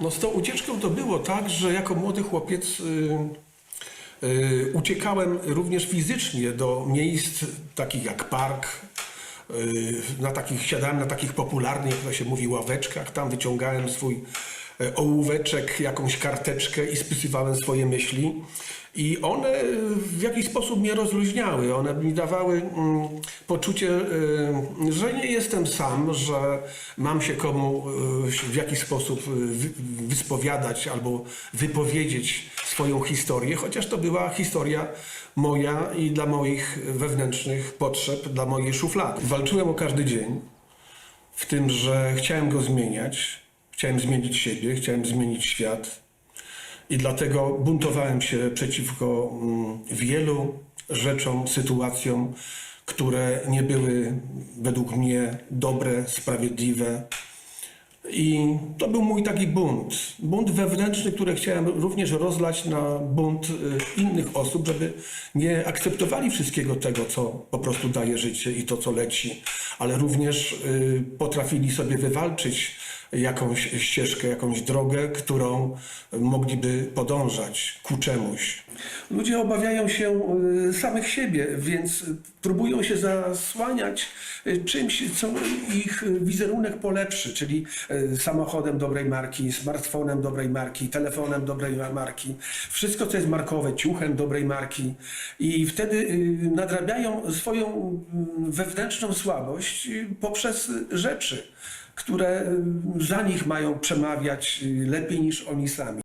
No z tą ucieczką to było tak, że jako młody chłopiec y, y, uciekałem również fizycznie do miejsc takich jak park, y, na takich, siadałem na takich popularnych, jak to się mówi, ławeczkach, tam wyciągałem swój e, ołóweczek, jakąś karteczkę i spisywałem swoje myśli. I one w jakiś sposób mnie rozluźniały. One mi dawały mm, poczucie, y, że nie jestem sam, że mam się komu y, w jakiś sposób y, wy, wyspowiadać albo wypowiedzieć swoją historię, chociaż to była historia moja i dla moich wewnętrznych potrzeb, dla mojej szuflady. Walczyłem o każdy dzień w tym, że chciałem go zmieniać, chciałem zmienić siebie, chciałem zmienić świat. I dlatego buntowałem się przeciwko mm, wielu rzeczom, sytuacjom, które nie były według mnie dobre, sprawiedliwe. I to był mój taki bunt. Bunt wewnętrzny, który chciałem również rozlać na bunt y, innych osób, żeby nie akceptowali wszystkiego tego, co po prostu daje życie i to, co leci, ale również y, potrafili sobie wywalczyć jakąś ścieżkę, jakąś drogę, którą mogliby podążać ku czemuś. Ludzie obawiają się y, samych siebie, więc próbują się zasłaniać y, czymś, co ich wizerunek polepszy, czyli y, samochodem dobrej marki, smartfonem dobrej marki, telefonem dobrej marki, wszystko co jest markowe, ciuchem dobrej marki. I wtedy nadrabiają swoją y, wewnętrzną słabość poprzez rzeczy, które y, za nich mają przemawiać y, lepiej niż oni sami.